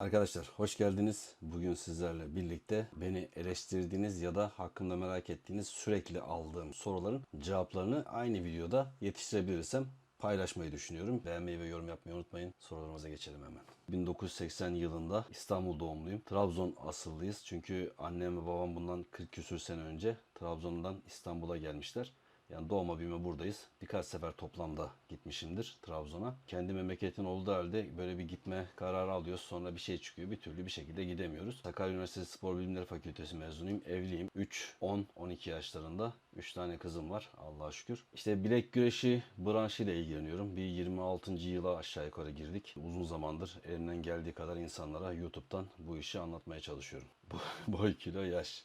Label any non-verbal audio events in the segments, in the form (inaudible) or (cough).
Arkadaşlar hoş geldiniz. Bugün sizlerle birlikte beni eleştirdiğiniz ya da hakkında merak ettiğiniz sürekli aldığım soruların cevaplarını aynı videoda yetiştirebilirsem paylaşmayı düşünüyorum. Beğenmeyi ve yorum yapmayı unutmayın. Sorularımıza geçelim hemen. 1980 yılında İstanbul doğumluyum. Trabzon asıllıyız. Çünkü annem ve babam bundan 40 küsür sene önce Trabzon'dan İstanbul'a gelmişler. Yani doğma büyüme buradayız. Birkaç sefer toplamda gitmişimdir Trabzon'a. Kendi memleketin olduğu halde böyle bir gitme kararı alıyoruz. Sonra bir şey çıkıyor. Bir türlü bir şekilde gidemiyoruz. Sakarya Üniversitesi Spor Bilimleri Fakültesi mezunuyum. Evliyim. 3, 10, 12 yaşlarında. 3 tane kızım var. Allah'a şükür. İşte bilek güreşi branşıyla ilgileniyorum. Bir 26. yıla aşağı yukarı girdik. Uzun zamandır elimden geldiği kadar insanlara YouTube'dan bu işi anlatmaya çalışıyorum. (laughs) Boy, kilo, yaş.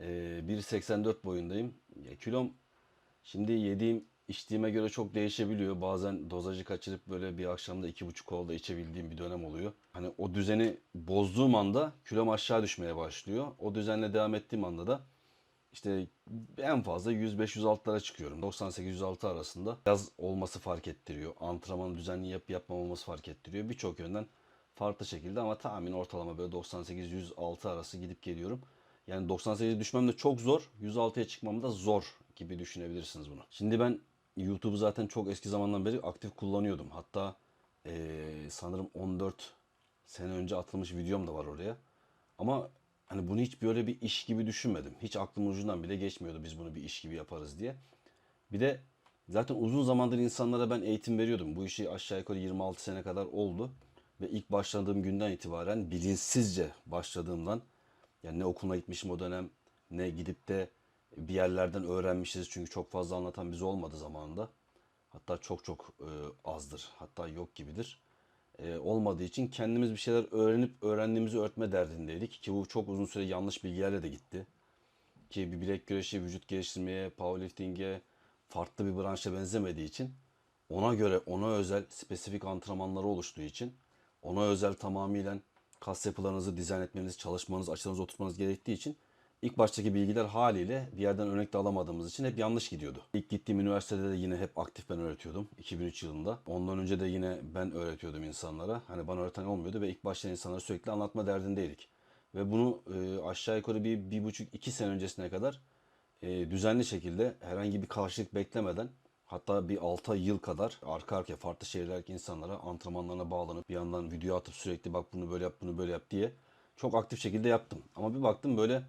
Ee, 1.84 boyundayım. Ya, kilom Şimdi yediğim içtiğime göre çok değişebiliyor. Bazen dozajı kaçırıp böyle bir akşamda iki buçuk kolda içebildiğim bir dönem oluyor. Hani o düzeni bozduğum anda kilom aşağı düşmeye başlıyor. O düzenle devam ettiğim anda da işte en fazla 105-106'lara çıkıyorum. 98-106 arasında yaz olması fark ettiriyor. Antrenmanı düzenli yap yapmamamız fark ettiriyor. Birçok yönden farklı şekilde ama tahmin ortalama böyle 98-106 arası gidip geliyorum. Yani 98'e düşmem de çok zor. 106'ya çıkmam da zor gibi düşünebilirsiniz bunu. Şimdi ben YouTube'u zaten çok eski zamandan beri aktif kullanıyordum. Hatta eee, sanırım 14 sene önce atılmış videom da var oraya. Ama hani bunu hiç böyle bir iş gibi düşünmedim. Hiç aklımın ucundan bile geçmiyordu biz bunu bir iş gibi yaparız diye. Bir de zaten uzun zamandır insanlara ben eğitim veriyordum. Bu işi aşağı yukarı 26 sene kadar oldu. Ve ilk başladığım günden itibaren bilinçsizce başladığımdan yani ne okuluna gitmişim o dönem ne gidip de bir yerlerden öğrenmişiz. Çünkü çok fazla anlatan biz olmadı zamanında. Hatta çok çok e, azdır. Hatta yok gibidir. E, olmadığı için kendimiz bir şeyler öğrenip öğrendiğimizi örtme derdindeydik. Ki bu çok uzun süre yanlış bilgilerle de gitti. Ki bir bilek güreşi, vücut geliştirmeye, powerlifting'e farklı bir branşa benzemediği için ona göre ona özel spesifik antrenmanları oluştuğu için ona özel tamamıyla kas yapılarınızı dizayn etmeniz, çalışmanız, açılarınızı oturtmanız gerektiği için ilk baştaki bilgiler haliyle bir yerden örnek de alamadığımız için hep yanlış gidiyordu. İlk gittiğim üniversitede de yine hep aktif ben öğretiyordum 2003 yılında. Ondan önce de yine ben öğretiyordum insanlara. Hani bana öğreten olmuyordu ve ilk başta insanlara sürekli anlatma derdindeydik. Ve bunu e, aşağı yukarı bir, bir buçuk iki sene öncesine kadar e, düzenli şekilde herhangi bir karşılık beklemeden hatta bir 6 yıl kadar arka arkaya farklı şehirlerdeki insanlara antrenmanlarına bağlanıp bir yandan video atıp sürekli bak bunu böyle yap bunu böyle yap diye çok aktif şekilde yaptım. Ama bir baktım böyle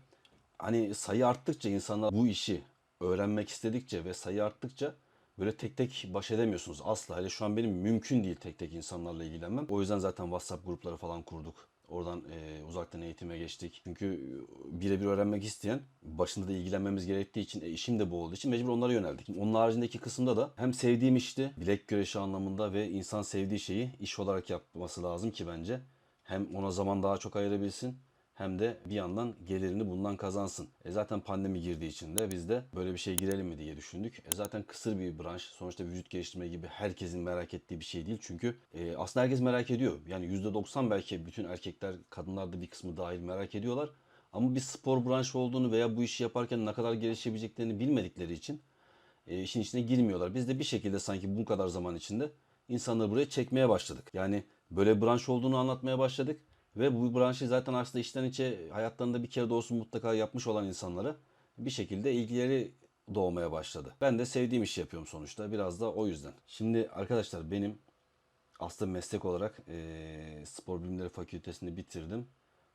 hani sayı arttıkça insanlar bu işi öğrenmek istedikçe ve sayı arttıkça böyle tek tek baş edemiyorsunuz asla. Hele şu an benim mümkün değil tek tek insanlarla ilgilenmem. O yüzden zaten WhatsApp grupları falan kurduk. Oradan e, uzaktan eğitime geçtik. Çünkü e, birebir öğrenmek isteyen başında da ilgilenmemiz gerektiği için e, işim de bu olduğu için mecbur onlara yöneldik. Onun haricindeki kısımda da hem sevdiğim işti bilek güreşi anlamında ve insan sevdiği şeyi iş olarak yapması lazım ki bence. Hem ona zaman daha çok ayırabilsin hem de bir yandan gelirini bundan kazansın. E zaten pandemi girdiği için de biz de böyle bir şey girelim mi diye düşündük. E zaten kısır bir branş. Sonuçta vücut geliştirme gibi herkesin merak ettiği bir şey değil. Çünkü e, aslında herkes merak ediyor. Yani %90 belki bütün erkekler, kadınlar da bir kısmı dahil merak ediyorlar. Ama bir spor branşı olduğunu veya bu işi yaparken ne kadar gelişebileceklerini bilmedikleri için e, işin içine girmiyorlar. Biz de bir şekilde sanki bu kadar zaman içinde insanları buraya çekmeye başladık. Yani böyle branş olduğunu anlatmaya başladık. Ve bu branşı zaten aslında içten içe hayatlarında bir kere de olsun mutlaka yapmış olan insanlara bir şekilde ilgileri doğmaya başladı. Ben de sevdiğim işi yapıyorum sonuçta. Biraz da o yüzden. Şimdi arkadaşlar benim aslında meslek olarak eee, spor bilimleri fakültesini bitirdim.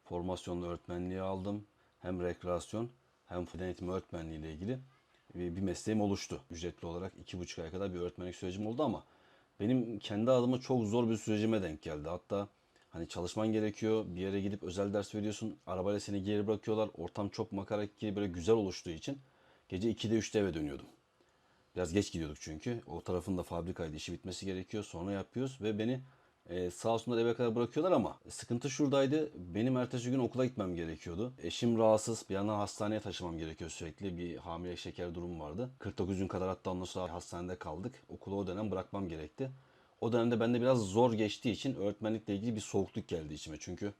Formasyonlu öğretmenliği aldım. Hem rekreasyon hem beden eğitimi öğretmenliği ile ilgili bir mesleğim oluştu. Ücretli olarak iki buçuk ay kadar bir öğretmenlik sürecim oldu ama benim kendi adıma çok zor bir sürecime denk geldi. Hatta hani çalışman gerekiyor, bir yere gidip özel ders veriyorsun, arabayla seni geri bırakıyorlar. Ortam çok makara ki böyle güzel oluştuğu için gece 2'de 3'te eve dönüyordum. Biraz geç gidiyorduk çünkü. O tarafın da fabrikaydı. işi bitmesi gerekiyor. Sonra yapıyoruz ve beni e, sağ olsunlar eve kadar bırakıyorlar ama sıkıntı şuradaydı. Benim ertesi gün okula gitmem gerekiyordu. Eşim rahatsız. Bir yandan hastaneye taşımam gerekiyor sürekli. Bir hamile şeker durumu vardı. 49 gün kadar hatta ondan sonra hastanede kaldık. Okulu o dönem bırakmam gerekti. O dönemde bende biraz zor geçtiği için öğretmenlikle ilgili bir soğukluk geldi içime. Çünkü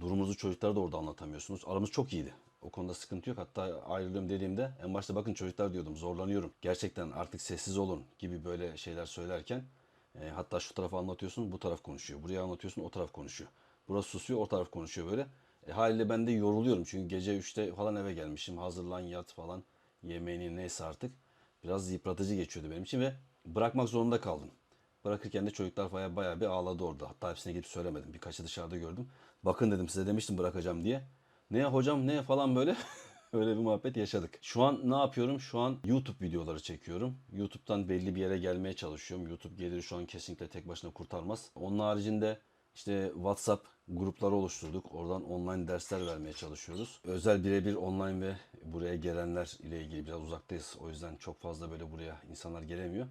durumunuzu çocuklara da orada anlatamıyorsunuz. Aramız çok iyiydi. O konuda sıkıntı yok. Hatta ayrılıyorum dediğimde en başta bakın çocuklar diyordum zorlanıyorum. Gerçekten artık sessiz olun gibi böyle şeyler söylerken e, hatta şu tarafı anlatıyorsun bu taraf konuşuyor. Buraya anlatıyorsun o taraf konuşuyor. Burası susuyor, o taraf konuşuyor böyle. E, haliyle ben de yoruluyorum çünkü gece 3'te falan eve gelmişim. Hazırlan yat falan. Yemeğini neyse artık. Biraz yıpratıcı geçiyordu benim için ve bırakmak zorunda kaldım. Bırakırken de çocuklar bayağı, bayağı bir ağladı orada. Hatta hepsine gidip söylemedim. Birkaçı dışarıda gördüm. Bakın dedim size demiştim bırakacağım diye. Ne ya hocam ne falan böyle. (laughs) Öyle bir muhabbet yaşadık. Şu an ne yapıyorum? Şu an YouTube videoları çekiyorum. YouTube'dan belli bir yere gelmeye çalışıyorum. YouTube geliri şu an kesinlikle tek başına kurtarmaz. Onun haricinde işte WhatsApp grupları oluşturduk. Oradan online dersler vermeye çalışıyoruz. Özel birebir online ve buraya gelenler ile ilgili biraz uzaktayız. O yüzden çok fazla böyle buraya insanlar gelemiyor.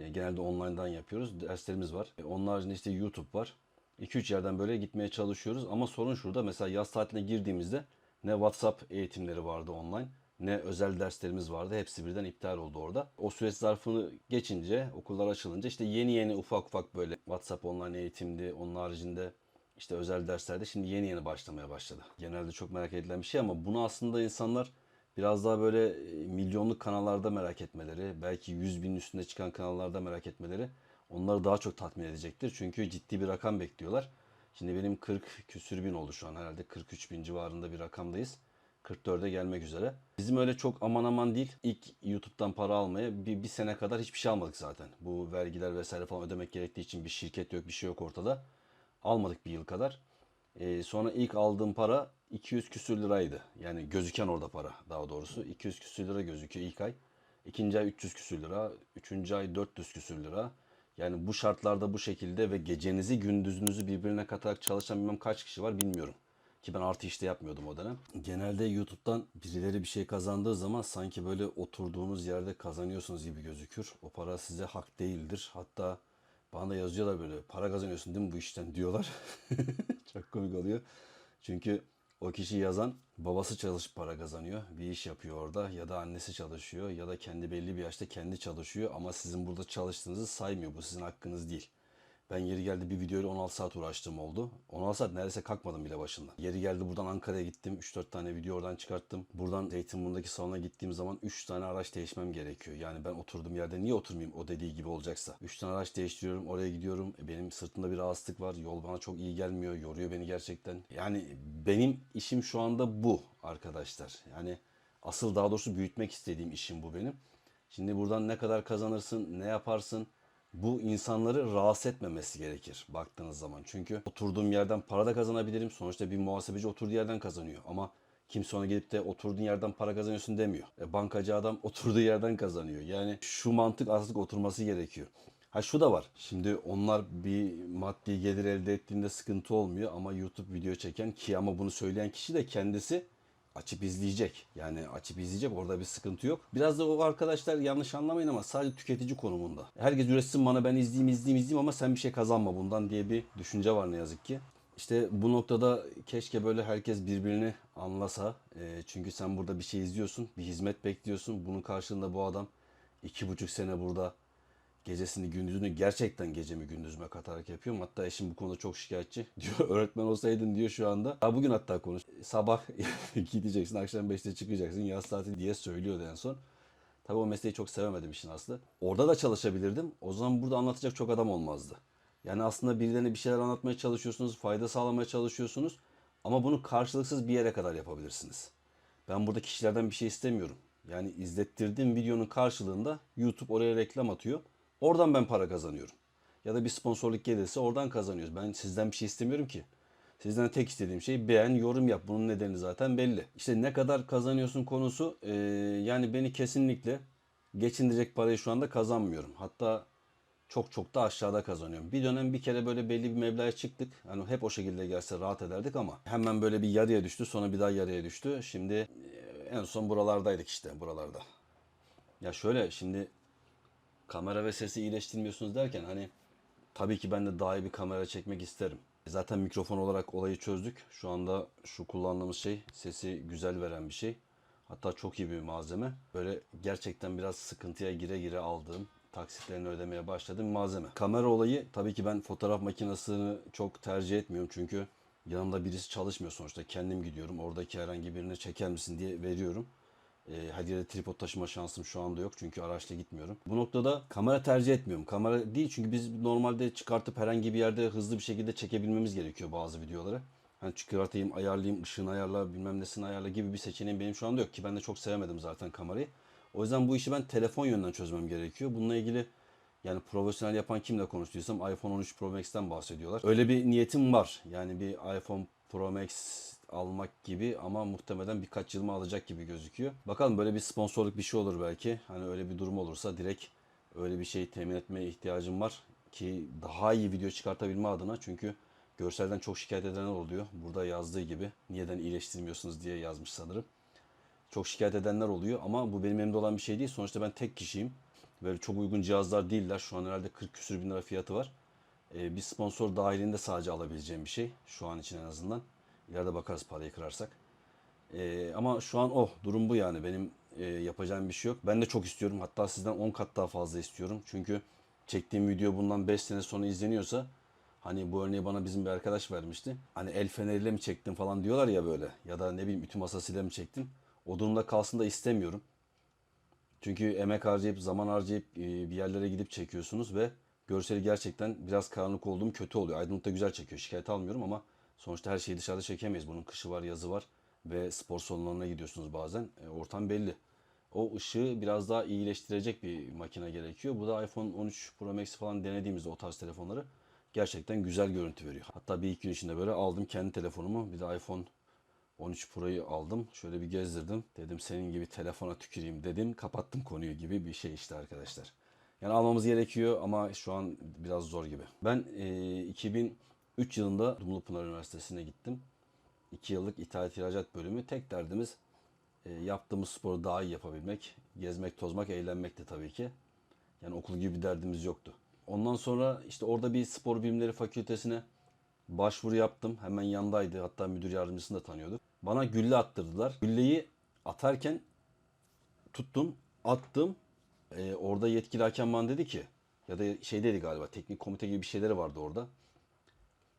E, genelde online'dan yapıyoruz. Derslerimiz var. E, onun haricinde işte YouTube var. 2-3 yerden böyle gitmeye çalışıyoruz. Ama sorun şurada. Mesela yaz tatiline girdiğimizde ne WhatsApp eğitimleri vardı online ne özel derslerimiz vardı. Hepsi birden iptal oldu orada. O süreç zarfını geçince, okullar açılınca işte yeni yeni ufak ufak böyle WhatsApp online eğitimdi. Onun haricinde işte özel derslerde şimdi yeni yeni başlamaya başladı. Genelde çok merak edilen bir şey ama bunu aslında insanlar biraz daha böyle e, milyonluk kanallarda merak etmeleri, belki 100 binin üstünde çıkan kanallarda merak etmeleri onları daha çok tatmin edecektir. Çünkü ciddi bir rakam bekliyorlar. Şimdi benim 40 küsür bin oldu şu an herhalde 43 bin civarında bir rakamdayız. 44'e gelmek üzere. Bizim öyle çok aman aman değil. İlk YouTube'dan para almaya bir, bir sene kadar hiçbir şey almadık zaten. Bu vergiler vesaire falan ödemek gerektiği için bir şirket yok bir şey yok ortada. Almadık bir yıl kadar. Ee, sonra ilk aldığım para 200 küsür liraydı. Yani gözüken orada para daha doğrusu. 200 küsür lira gözüküyor ilk ay. İkinci ay 300 küsür lira. Üçüncü ay 400 küsür lira. Yani bu şartlarda bu şekilde ve gecenizi gündüzünüzü birbirine katarak çalışan bilmem kaç kişi var bilmiyorum. Ki ben artı işte yapmıyordum o dönem. Genelde YouTube'dan birileri bir şey kazandığı zaman sanki böyle oturduğunuz yerde kazanıyorsunuz gibi gözükür. O para size hak değildir. Hatta bana da yazıyorlar böyle para kazanıyorsun değil mi bu işten (laughs) diyorlar. (laughs) Çok komik oluyor. Çünkü o kişi yazan babası çalışıp para kazanıyor. Bir iş yapıyor orada ya da annesi çalışıyor ya da kendi belli bir yaşta kendi çalışıyor ama sizin burada çalıştığınızı saymıyor. Bu sizin hakkınız değil. Ben yeri geldi bir videoyla 16 saat uğraştığım oldu. 16 saat neredeyse kalkmadım bile başında. Yeri geldi buradan Ankara'ya gittim. 3-4 tane video oradan çıkarttım. Buradan Zeytinburnu'ndaki salona gittiğim zaman 3 tane araç değişmem gerekiyor. Yani ben oturduğum yerde niye oturmayayım o dediği gibi olacaksa. 3 tane araç değiştiriyorum. Oraya gidiyorum. E, Benim sırtımda bir rahatsızlık var. Yol bana çok iyi gelmiyor. Yoruyor beni gerçekten. Yani benim işim şu anda bu arkadaşlar. Yani asıl daha doğrusu büyütmek istediğim işim bu benim. Şimdi buradan ne kadar kazanırsın, ne yaparsın? Bu insanları rahatsız etmemesi gerekir baktığınız zaman. Çünkü oturduğum yerden para da kazanabilirim. Sonuçta bir muhasebeci oturduğu yerden kazanıyor. Ama kimse ona gelip de oturduğun yerden para kazanıyorsun demiyor. E, bankacı adam (laughs) oturduğu yerden kazanıyor. Yani şu mantık artık oturması gerekiyor. Ha şu da var. Şimdi onlar bir maddi gelir elde ettiğinde sıkıntı olmuyor ama YouTube video çeken ki ama bunu söyleyen kişi de kendisi açıp izleyecek. Yani açıp izleyecek orada bir sıkıntı yok. Biraz da o arkadaşlar yanlış anlamayın ama sadece tüketici konumunda. Herkes üretsin bana ben izleyeyim izleyeyim izleyeyim ama sen bir şey kazanma bundan diye bir düşünce var ne yazık ki. İşte bu noktada keşke böyle herkes birbirini anlasa. E, çünkü sen burada bir şey izliyorsun, bir hizmet bekliyorsun. Bunun karşılığında bu adam iki buçuk sene burada gecesini gündüzünü gerçekten gecemi gündüzüme katarak yapıyorum. Hatta eşim bu konuda çok şikayetçi. (laughs) Diyor öğretmen olsaydın diyor şu anda. Ha bugün hatta konuş. Sabah (laughs) gideceksin akşam 5'te çıkacaksın yaz tatil diye söylüyordu en son. Tabii o mesleği çok sevemedim işin aslı. Orada da çalışabilirdim. O zaman burada anlatacak çok adam olmazdı. Yani aslında birilerine bir şeyler anlatmaya çalışıyorsunuz, fayda sağlamaya çalışıyorsunuz. Ama bunu karşılıksız bir yere kadar yapabilirsiniz. Ben burada kişilerden bir şey istemiyorum. Yani izlettirdiğim videonun karşılığında YouTube oraya reklam atıyor. Oradan ben para kazanıyorum. Ya da bir sponsorluk gelirse oradan kazanıyoruz. Ben sizden bir şey istemiyorum ki. Sizden tek istediğim şey beğen, yorum yap. Bunun nedeni zaten belli. İşte ne kadar kazanıyorsun konusu eee, yani beni kesinlikle geçindirecek parayı şu anda kazanmıyorum. Hatta çok çok da aşağıda kazanıyorum. Bir dönem bir kere böyle belli bir meblağa çıktık. Hani hep o şekilde gelse rahat ederdik ama hemen böyle bir yarıya düştü. Sonra bir daha yarıya düştü. Şimdi eee, en son buralardaydık işte buralarda. Ya şöyle şimdi kamera ve sesi iyileştirmiyorsunuz derken hani tabii ki ben de daha iyi bir kamera çekmek isterim. Zaten mikrofon olarak olayı çözdük. Şu anda şu kullandığımız şey sesi güzel veren bir şey. Hatta çok iyi bir malzeme. Böyle gerçekten biraz sıkıntıya gire gire aldığım, taksitlerini ödemeye başladığım malzeme. Kamera olayı tabii ki ben fotoğraf makinesini çok tercih etmiyorum. Çünkü yanımda birisi çalışmıyor sonuçta. Kendim gidiyorum. Oradaki herhangi birini çeker misin diye veriyorum. E, her yere tripod taşıma şansım şu anda yok çünkü araçla gitmiyorum. Bu noktada kamera tercih etmiyorum. Kamera değil çünkü biz normalde çıkartıp herhangi bir yerde hızlı bir şekilde çekebilmemiz gerekiyor bazı videoları. Hani çıkartayım, ayarlayayım, ışığını ayarla, bilmem nesini ayarla gibi bir seçeneğim benim şu anda yok ki ben de çok sevemedim zaten kamerayı. O yüzden bu işi ben telefon yönünden çözmem gerekiyor. Bununla ilgili yani profesyonel yapan kimle konuştuysam iPhone 13 Pro Max'ten bahsediyorlar. Öyle bir niyetim var. Yani bir iPhone Pro Max almak gibi ama muhtemelen birkaç yılımı alacak gibi gözüküyor. Bakalım böyle bir sponsorluk bir şey olur belki. Hani öyle bir durum olursa direkt öyle bir şey temin etmeye ihtiyacım var ki daha iyi video çıkartabilme adına çünkü görselden çok şikayet edenler oluyor. Burada yazdığı gibi niyeden iyileştirmiyorsunuz diye yazmış sanırım. Çok şikayet edenler oluyor ama bu benim elimde olan bir şey değil. Sonuçta ben tek kişiyim. Böyle çok uygun cihazlar değiller. Şu an herhalde 40 küsür bin lira fiyatı var. Ee, bir sponsor dahilinde sadece alabileceğim bir şey. Şu an için en azından. İleride bakarız parayı kırarsak. Ee, ama şu an o. Durum bu yani. Benim e, yapacağım bir şey yok. Ben de çok istiyorum. Hatta sizden 10 kat daha fazla istiyorum. Çünkü çektiğim video bundan 5 sene sonra izleniyorsa Hani bu örneği bana bizim bir arkadaş vermişti. Hani el feneriyle mi çektin falan diyorlar ya böyle. Ya da ne bileyim ütü masasıyla mı çektin? O durumda kalsın da istemiyorum. Çünkü emek harcayıp, zaman harcayıp e, bir yerlere gidip çekiyorsunuz ve görseli gerçekten biraz karanlık olduğum kötü oluyor. Aydınlık da güzel çekiyor. Şikayet almıyorum ama sonuçta her şeyi dışarıda çekemeyiz. Bunun kışı var, yazı var ve spor salonlarına gidiyorsunuz bazen. E, ortam belli. O ışığı biraz daha iyileştirecek bir makine gerekiyor. Bu da iPhone 13 Pro Max falan denediğimizde o tarz telefonları gerçekten güzel görüntü veriyor. Hatta bir iki gün içinde böyle aldım kendi telefonumu. Bir de iPhone 13 Pro'yu aldım. Şöyle bir gezdirdim. Dedim senin gibi telefona tüküreyim dedim. Kapattım konuyu gibi bir şey işte arkadaşlar. Yani almamız gerekiyor ama şu an biraz zor gibi. Ben e, 2003 yılında Dumlupınar Üniversitesi'ne gittim. 2 yıllık ithalat ihracat bölümü. Tek derdimiz e, yaptığımız sporu daha iyi yapabilmek. Gezmek, tozmak, eğlenmekti tabii ki. Yani okul gibi bir derdimiz yoktu. Ondan sonra işte orada bir spor bilimleri fakültesine başvuru yaptım. Hemen yandaydı. Hatta müdür yardımcısını da tanıyorduk. Bana gülle attırdılar. Gülleyi atarken tuttum, attım. Ee, orada yetkili hakem bana dedi ki ya da şey dedi galiba teknik komite gibi bir şeyleri vardı orada.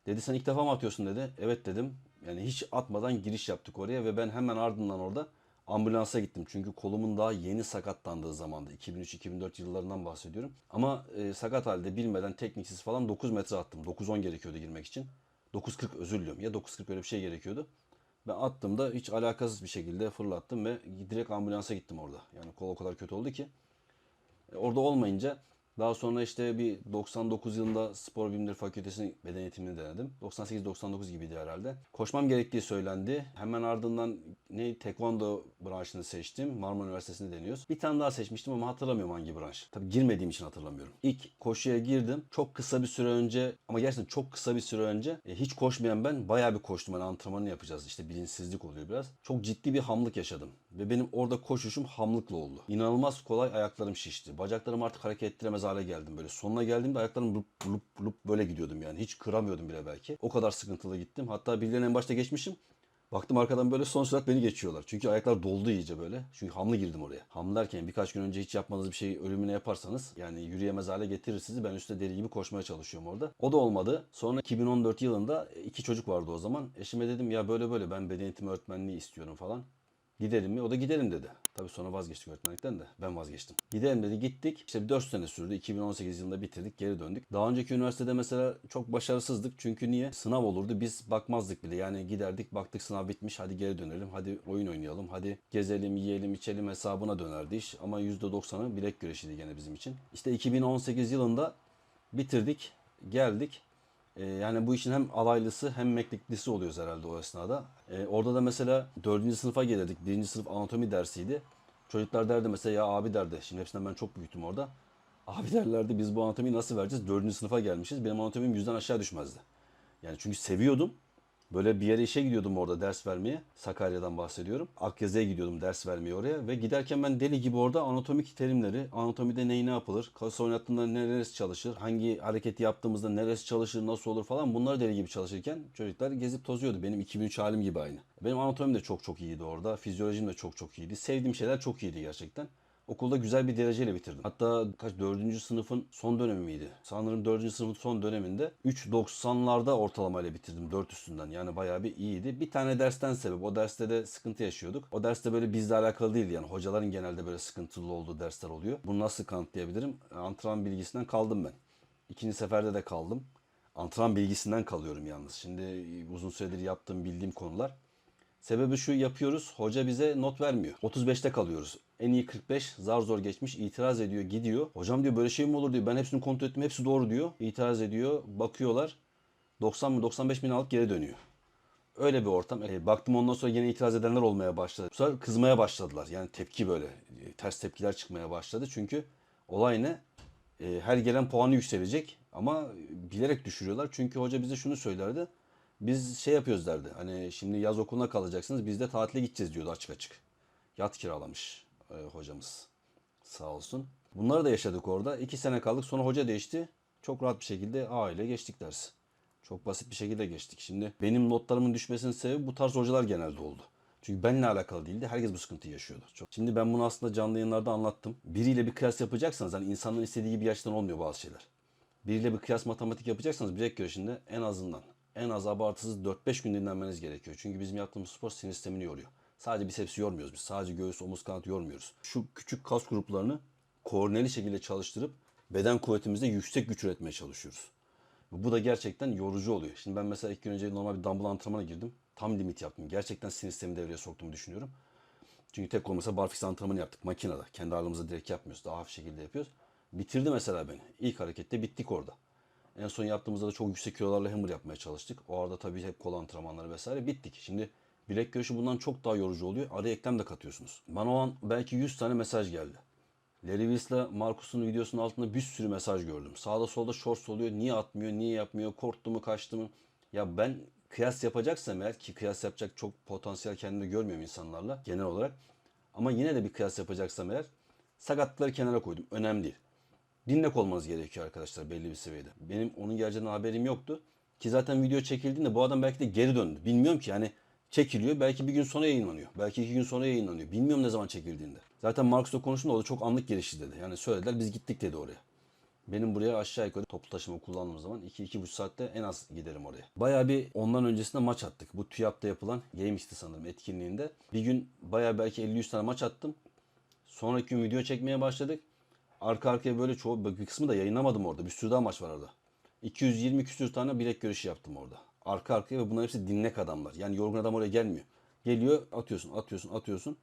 Dedi sen ilk defa mı atıyorsun dedi. Evet dedim. Yani hiç atmadan giriş yaptık oraya ve ben hemen ardından orada ambulansa gittim. Çünkü kolumun daha yeni sakatlandığı zamanda. 2003-2004 yıllarından bahsediyorum. Ama e, sakat halde bilmeden tekniksiz falan 9 metre attım. 9-10 gerekiyordu girmek için. 9.40 özür diliyorum. Ya 9.40 öyle bir şey gerekiyordu. Ben attığımda hiç alakasız bir şekilde fırlattım ve direkt ambulansa gittim orada. Yani kol o kadar kötü oldu ki. Orada olmayınca daha sonra işte bir 99 yılında Spor Bilimleri Fakültesi'nin beden eğitimini denedim. 98-99 gibiydi herhalde. Koşmam gerektiği söylendi. Hemen ardından ne tekvando branşını seçtim. Marmara Üniversitesi'nde deniyoruz. Bir tane daha seçmiştim ama hatırlamıyorum hangi branş. Tabii girmediğim için hatırlamıyorum. İlk koşuya girdim. Çok kısa bir süre önce ama gerçekten çok kısa bir süre önce e, hiç koşmayan ben bayağı bir koştum. Yani antrenmanını yapacağız. İşte bilinçsizlik oluyor biraz. Çok ciddi bir hamlık yaşadım. Ve benim orada koşuşum hamlıkla oldu. İnanılmaz kolay ayaklarım şişti. Bacaklarım artık hareket ettiremez hale geldim böyle. Sonuna geldiğimde ayaklarım lup lup lup böyle gidiyordum yani. Hiç kıramıyordum bile belki. O kadar sıkıntılı gittim. Hatta birilerinin en başta geçmişim. Baktım arkadan böyle son sürat beni geçiyorlar. Çünkü ayaklar doldu iyice böyle. Çünkü hamlı girdim oraya. Hamlı derken birkaç gün önce hiç yapmadığınız bir şeyi ölümüne yaparsanız yani yürüyemez hale getirir sizi. Ben üstte deli gibi koşmaya çalışıyorum orada. O da olmadı. Sonra 2014 yılında iki çocuk vardı o zaman. Eşime dedim ya böyle böyle ben beden eğitimi öğretmenliği istiyorum falan. Gidelim mi? O da gidelim dedi. Tabii sonra vazgeçtik öğretmenlikten de. Ben vazgeçtim. Gidelim dedi. Gittik. İşte 4 sene sürdü. 2018 yılında bitirdik. Geri döndük. Daha önceki üniversitede mesela çok başarısızdık. Çünkü niye? Sınav olurdu. Biz bakmazdık bile. Yani giderdik baktık sınav bitmiş. Hadi geri dönelim. Hadi oyun oynayalım. Hadi gezelim, yiyelim, içelim hesabına dönerdi iş. Ama %90'ı bilek güreşiydi gene bizim için. İşte 2018 yılında bitirdik. Geldik. Ee, yani bu işin hem alaylısı hem mekliklisi oluyoruz herhalde o esnada. Ee, orada da mesela 4. sınıfa gelirdik. 1. sınıf anatomi dersiydi. Çocuklar derdi mesela ya abi derdi. Şimdi hepsinden ben çok büyüktüm orada. Abi derlerdi biz bu anatomiyi nasıl vereceğiz? 4. sınıfa gelmişiz. Benim anatomim yüzden aşağı düşmezdi. Yani çünkü seviyordum. Böyle bir yere işe gidiyordum orada ders vermeye. Sakarya'dan bahsediyorum. Akyazı'ya gidiyordum ders vermeye oraya. Ve giderken ben deli gibi orada anatomik terimleri, anatomide neyi ne yapılır, kas oynattığında neresi çalışır, hangi hareketi yaptığımızda neresi çalışır, nasıl olur falan bunları deli gibi çalışırken çocuklar gezip tozuyordu. Benim 2003 halim gibi aynı. Benim anatomim de çok çok iyiydi orada. Fizyolojim de çok çok iyiydi. Sevdiğim şeyler çok iyiydi gerçekten. Okulda güzel bir dereceyle bitirdim. Hatta kaç dördüncü sınıfın son dönemi miydi? Sanırım dördüncü sınıfın son döneminde 3.90'larda ortalamayla bitirdim 4 üstünden. Yani bayağı bir iyiydi. Bir tane dersten sebep. O derste de sıkıntı yaşıyorduk. O derste böyle bizle alakalı değildi yani. Hocaların genelde böyle sıkıntılı olduğu dersler oluyor. Bunu nasıl kanıtlayabilirim? Antrenman bilgisinden kaldım ben. İkinci seferde de kaldım. Antrenman bilgisinden kalıyorum yalnız. Şimdi uzun süredir yaptığım bildiğim konular. Sebebi şu yapıyoruz. Hoca bize not vermiyor. 35'te kalıyoruz. En iyi 45 zar zor geçmiş itiraz ediyor gidiyor. Hocam diyor böyle şey mi olur diyor. Ben hepsini kontrol ettim hepsi doğru diyor. İtiraz ediyor. Bakıyorlar. 90 mı 95 bin alıp geri dönüyor. Öyle bir ortam. E, baktım ondan sonra yine itiraz edenler olmaya başladı. Bu sefer kızmaya başladılar. Yani tepki böyle. e, ters tepkiler çıkmaya başladı. Çünkü olay ne? E, her gelen puanı yükselecek ama bilerek düşürüyorlar. Çünkü hoca bize şunu söylerdi. Biz şey yapıyoruz derdi. Hani şimdi yaz okuluna kalacaksınız. Biz de tatile gideceğiz diyordu açık açık. Yat kiralamış e, hocamız. Sağ olsun. Bunları da yaşadık orada. İki sene kaldık. Sonra hoca değişti. Çok rahat bir şekilde A ile geçtik dersi. Çok basit bir şekilde geçtik. Şimdi benim notlarımın düşmesinin sebebi bu tarz hocalar genelde oldu. Çünkü benimle alakalı değildi. Herkes bu sıkıntıyı yaşıyordu. Çok. Şimdi ben bunu aslında canlı yayınlarda anlattım. Biriyle bir kıyas yapacaksanız hani insanların istediği gibi gerçekten olmuyor bazı şeyler. Biriyle bir kıyas matematik yapacaksanız bilek güreşinde en azından en az abartısız 4-5 gün dinlenmeniz gerekiyor. Çünkü bizim yaptığımız spor sinir sistemini yoruyor. Sadece bisepsi yormuyoruz biz. Sadece göğüs, omuz, kanat yormuyoruz. Şu küçük kas gruplarını koordineli şekilde çalıştırıp beden kuvvetimizde yüksek güç üretmeye çalışıyoruz. Bu da gerçekten yorucu oluyor. Şimdi ben mesela iki gün önce normal bir dumbbell antrenmana girdim. Tam limit yaptım. Gerçekten sinir sistemi devreye soktuğumu düşünüyorum. Çünkü tek kol mesela barfiks antrenmanı yaptık makinede. Kendi ağırlığımızı direkt yapmıyoruz. Daha hafif şekilde yapıyoruz. Bitirdi mesela beni. İlk harekette bittik orada. En son yaptığımızda da çok yüksek kilolarla hammer yapmaya çalıştık. O arada tabii hep kol antrenmanları vesaire bittik. Şimdi bilek güreşi bundan çok daha yorucu oluyor. Araya eklem de katıyorsunuz. Bana o an belki 100 tane mesaj geldi. Larry Wils'la Marcus'un videosunun altında bir sürü mesaj gördüm. Sağda solda shorts oluyor. Niye atmıyor, niye yapmıyor, korktu mu, kaçtı mı? Ya ben kıyas yapacaksam eğer ki kıyas yapacak çok potansiyel kendimi görmüyorum insanlarla genel olarak. Ama yine de bir kıyas yapacaksam eğer sakatlıkları kenara koydum. Önemli değil. Dinlek olmanız gerekiyor arkadaşlar belli bir seviyede. Benim onun geleceğinden haberim yoktu. Ki zaten video çekildiğinde bu adam belki de geri döndü. Bilmiyorum ki hani çekiliyor. Belki bir gün sonra yayınlanıyor. Belki iki gün sonra yayınlanıyor. Bilmiyorum ne zaman çekildiğinde. Zaten Marcus'la konuştuğumda o da çok anlık gelişti dedi. Yani söylediler biz gittik dedi oraya. Benim buraya aşağı yukarı toplu taşıma kullandığım zaman 2-2,5 saatte en az giderim oraya. Bayağı bir ondan öncesinde maç attık. Bu TÜYAP'ta yapılan GameX'ti sanırım etkinliğinde. Bir gün bayağı belki 50-100 tane maç attım. Sonraki gün video çekmeye başladık. Arka arkaya böyle çoğu bir kısmı da yayınlamadım orada. Bir sürü daha maç var orada. 220 küsür tane bilek görüşü yaptım orada. Arka arkaya ve bunların hepsi dinlek adamlar. Yani yorgun adam oraya gelmiyor. Geliyor atıyorsun atıyorsun atıyorsun.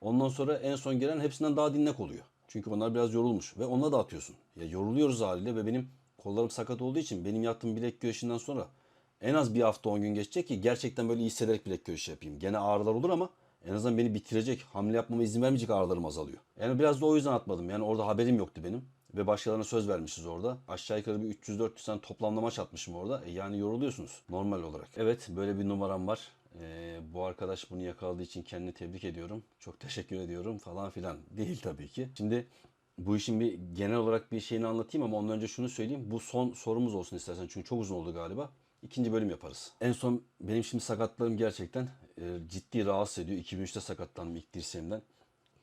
Ondan sonra en son gelen hepsinden daha dinlek oluyor. Çünkü onlar biraz yorulmuş ve onunla da atıyorsun. Ya yoruluyoruz haliyle ve benim kollarım sakat olduğu için benim yaptığım bilek güreşinden sonra en az bir hafta 10 gün geçecek ki gerçekten böyle iyi hissederek bilek güreşi yapayım. Gene ağrılar olur ama en azından beni bitirecek, hamle yapmama izin vermeyecek ağrılarım azalıyor. Yani biraz da o yüzden atmadım. Yani orada haberim yoktu benim. Ve başkalarına söz vermişiz orada. Aşağı yukarı bir 300-400 tane toplamda maç atmışım orada. E yani yoruluyorsunuz normal olarak. Evet böyle bir numaram var. Ee, bu arkadaş bunu yakaladığı için kendini tebrik ediyorum. Çok teşekkür ediyorum falan filan. Değil tabii ki. Şimdi bu işin bir genel olarak bir şeyini anlatayım ama ondan önce şunu söyleyeyim. Bu son sorumuz olsun istersen çünkü çok uzun oldu galiba. İkinci bölüm yaparız. En son benim şimdi sakatlarım gerçekten e, ciddi rahatsız ediyor. 2003'te sakatlandım ilk dirseğimden.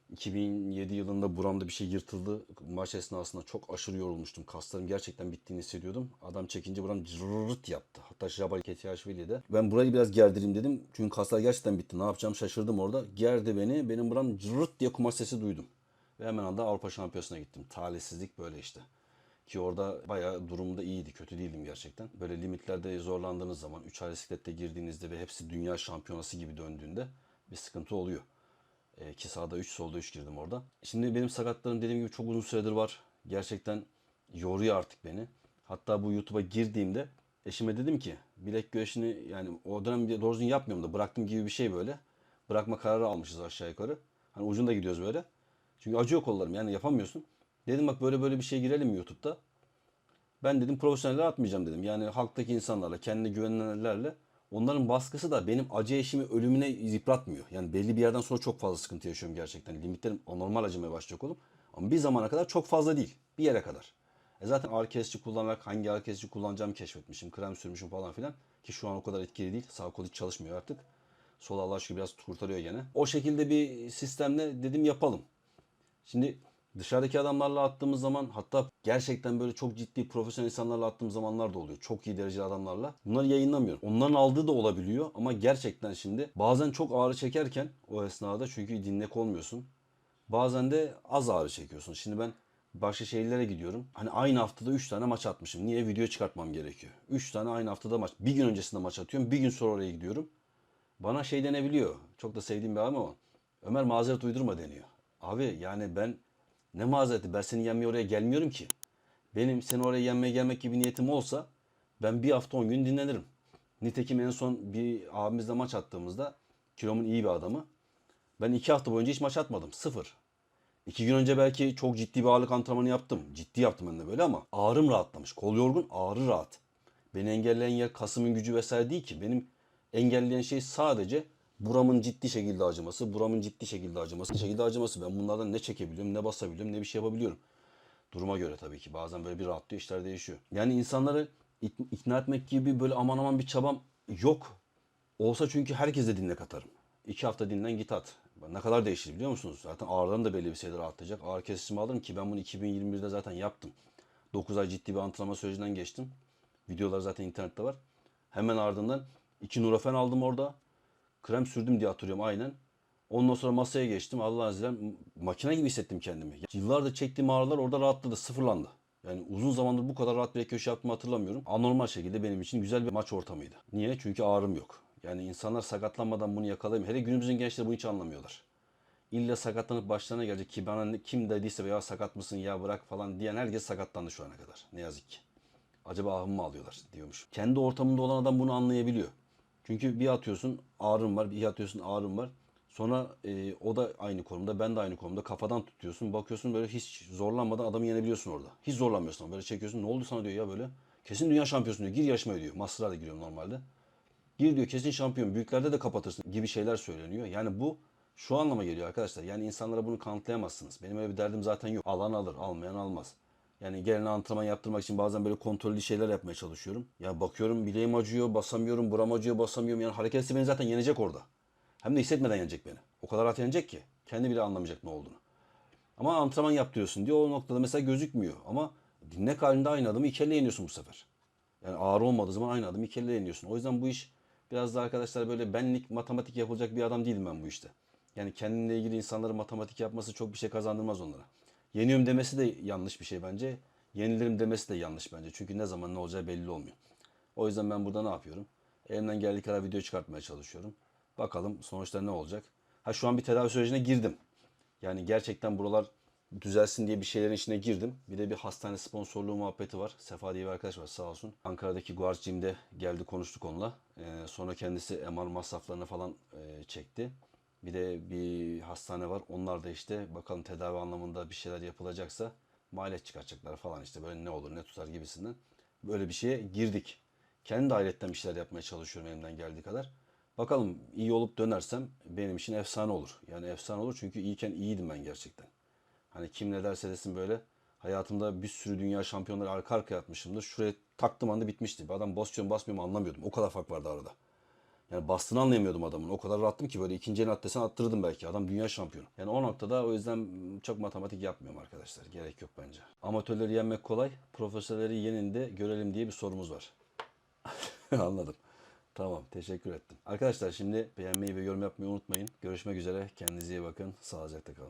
2007 yılında buramda bir şey yırtıldı. Maç esnasında çok aşırı yorulmuştum. Kaslarım gerçekten bittiğini hissediyordum. Adam çekince buram cırırt yaptı. Hatta Jabal Ketiyaşvili'de. Ben burayı biraz gerdireyim dedim. Çünkü kaslar gerçekten bitti. Ne yapacağım şaşırdım orada. Gerdi beni. Benim buram cırırt diye kumaş sesi duydum. Ve hemen anda Avrupa Şampiyonası'na gittim. Talihsizlik böyle işte. Ki orada bayağı durumda iyiydi. Kötü değildim gerçekten. Böyle limitlerde zorlandığınız zaman 3 ay bisiklette girdiğinizde ve hepsi dünya şampiyonası gibi döndüğünde bir sıkıntı oluyor. E, ki sağda 3 solda 3 girdim orada. Şimdi benim sakatlarım dediğim gibi çok uzun süredir var. Gerçekten yoruyor artık beni. Hatta bu YouTube'a girdiğimde eşime dedim ki bilek güreşini yani o dönem doğru yapmıyorum da bıraktım gibi bir şey böyle. Bırakma kararı almışız aşağı yukarı. Hani ucunda gidiyoruz böyle. Çünkü acıyor kollarım yani yapamıyorsun. Dedim bak böyle böyle bir şey girelim YouTube'da? Ben dedim profesyoneller atmayacağım dedim. Yani halktaki insanlarla, kendine güvenenlerle onların baskısı da benim acı eşimi ölümüne yıpratmıyor. Yani belli bir yerden sonra çok fazla sıkıntı yaşıyorum gerçekten. Limitlerim anormal acımaya başlayacak oğlum. Ama bir zamana kadar çok fazla değil. Bir yere kadar. E zaten ağrı kesici kullanarak hangi ağrı kesici kullanacağımı keşfetmişim. Krem sürmüşüm falan filan. Ki şu an o kadar etkili değil. Sağ kol hiç çalışmıyor artık. Sol Allah aşkına biraz kurtarıyor gene. O şekilde bir sistemle dedim yapalım. Şimdi dışarıdaki adamlarla attığımız zaman hatta gerçekten böyle çok ciddi profesyonel insanlarla attığım zamanlar da oluyor. Çok iyi dereceli adamlarla. Bunları yayınlamıyorum. Onların aldığı da olabiliyor ama gerçekten şimdi bazen çok ağrı çekerken o esnada çünkü dinlek olmuyorsun. Bazen de az ağrı çekiyorsun. Şimdi ben başka şehirlere gidiyorum. Hani aynı haftada 3 tane maç atmışım. Niye? Video çıkartmam gerekiyor. 3 tane aynı haftada maç. Bir gün öncesinde maç atıyorum. Bir gün sonra oraya gidiyorum. Bana şey denebiliyor. Çok da sevdiğim bir abim ama Ömer mazeret uydurma deniyor. Abi yani ben ne mazereti? Ben seni yenmeye oraya gelmiyorum ki. Benim seni oraya yenmeye gelmek gibi niyetim olsa ben bir hafta 10 gün dinlenirim. Nitekim en son bir abimizle maç attığımızda kilomun iyi bir adamı. Ben iki hafta boyunca hiç maç atmadım. Sıfır. İki gün önce belki çok ciddi bir ağırlık antrenmanı yaptım. Ciddi yaptım ben de böyle ama ağrım rahatlamış. Kol yorgun, ağrı rahat. Beni engelleyen yer kasımın gücü vesaire değil ki. Benim engelleyen şey sadece buramın ciddi şekilde acıması, buramın ciddi şekilde acıması, şekilde acıması. Ben bunlardan ne çekebiliyorum, ne basabiliyorum, ne bir şey yapabiliyorum. Duruma göre tabii ki. Bazen böyle bir rahatlıyor, işler değişiyor. Yani insanları ik- ikna etmek gibi böyle aman aman bir çabam yok. Olsa çünkü herkese dinle katarım. İki hafta dinlen git at. Ne kadar değişir biliyor musunuz? Zaten ağrılarım da belli bir sayıda rahatlayacak. Ağrı kesicimi alırım ki ben bunu 2021'de zaten yaptım. 9 ay ciddi bir antrenman sürecinden geçtim. Videolar zaten internette var. Hemen ardından iki Nurofen aldım orada. Krem sürdüm diye hatırlıyorum aynen. Ondan sonra masaya geçtim. Allah izniyle makine gibi hissettim kendimi. Yıllardır çektiğim ağrılar orada rahatladı, sıfırlandı. Yani uzun zamandır bu kadar rahat bir köşe yaptığımı hatırlamıyorum. Anormal şekilde benim için güzel bir maç ortamıydı. Niye? Çünkü ağrım yok. Yani insanlar sakatlanmadan bunu yakalayamıyor. Hele günümüzün gençleri bunu hiç anlamıyorlar. İlla sakatlanıp başlarına gelecek ki bana kim dediyse veya sakat mısın ya bırak falan diyen herkes sakatlandı şu ana kadar. Ne yazık ki. Acaba ahım mı alıyorlar diyormuş. Kendi ortamında olan adam bunu anlayabiliyor. Çünkü bir atıyorsun ağrın var, bir atıyorsun ağrın var. Sonra e, o da aynı konumda, ben de aynı konumda. Kafadan tutuyorsun, bakıyorsun böyle hiç zorlanmadan adamı yenebiliyorsun orada. Hiç zorlanmıyorsun ama böyle çekiyorsun. Ne oldu sana diyor ya böyle. Kesin dünya şampiyonusun diyor. Gir yarışmaya diyor. Master'a da giriyorum normalde. Gir diyor kesin şampiyon. Büyüklerde de kapatırsın gibi şeyler söyleniyor. Yani bu şu anlama geliyor arkadaşlar. Yani insanlara bunu kanıtlayamazsınız. Benim öyle bir derdim zaten yok. Alan alır, almayan almaz. Yani gelene antrenman yaptırmak için bazen böyle kontrollü şeyler yapmaya çalışıyorum. Ya bakıyorum bileğim acıyor, basamıyorum, buram acıyor, basamıyorum. Yani hareketsiz beni zaten yenecek orada. Hem de hissetmeden yenecek beni. O kadar rahat yenecek ki. Kendi bile anlamayacak ne olduğunu. Ama antrenman yaptırıyorsun diyor. O noktada mesela gözükmüyor. Ama dinlek halinde aynı adamı iki elle yeniyorsun bu sefer. Yani ağrı olmadığı zaman aynı adamı iki elle yeniyorsun. O yüzden bu iş biraz da arkadaşlar böyle benlik matematik yapılacak bir adam değilim ben bu işte. Yani kendimle ilgili insanların matematik yapması çok bir şey kazandırmaz onlara. Yeniyorum demesi de yanlış bir şey bence. Yenilirim demesi de yanlış bence. Çünkü ne zaman ne olacağı belli olmuyor. O yüzden ben burada ne yapıyorum? Elimden geldiği kadar video çıkartmaya çalışıyorum. Bakalım sonuçta ne olacak? Ha şu an bir tedavi sürecine girdim. Yani gerçekten buralar düzelsin diye bir şeylerin içine girdim. Bir de bir hastane sponsorluğu muhabbeti var. Sefa diye bir arkadaş var sağ olsun. Ankara'daki Guards Gym'de geldi konuştuk onunla. Ee, sonra kendisi MR masraflarını falan e, çekti. Bir de bir hastane var. Onlar da işte bakalım tedavi anlamında bir şeyler yapılacaksa maliyet çıkartacaklar falan işte böyle ne olur ne tutar gibisinden. Böyle bir şeye girdik. Kendi de hayretten bir şeyler yapmaya çalışıyorum elimden geldiği kadar. Bakalım iyi olup dönersem benim için efsane olur. Yani efsane olur çünkü iyiyken iyiydim ben gerçekten. Hani kim ne derse desin böyle hayatımda bir sürü dünya şampiyonları arka arkaya atmışımdır. Şuraya taktım anda bitmişti. Bir adam basıyor mu basmıyor mu anlamıyordum. O kadar fark vardı arada. Yani bastığını anlayamıyordum adamın. O kadar rahattım ki böyle ikinci elini at desen attırırdım belki. Adam dünya şampiyonu. Yani o noktada o yüzden çok matematik yapmıyorum arkadaşlar. Gerek yok bence. Amatörleri yenmek kolay. Profesörleri yenin de görelim diye bir sorumuz var. (laughs) Anladım. Tamam teşekkür ettim. Arkadaşlar şimdi beğenmeyi ve yorum yapmayı unutmayın. Görüşmek üzere. Kendinize iyi bakın. Sağlıcakla kalın.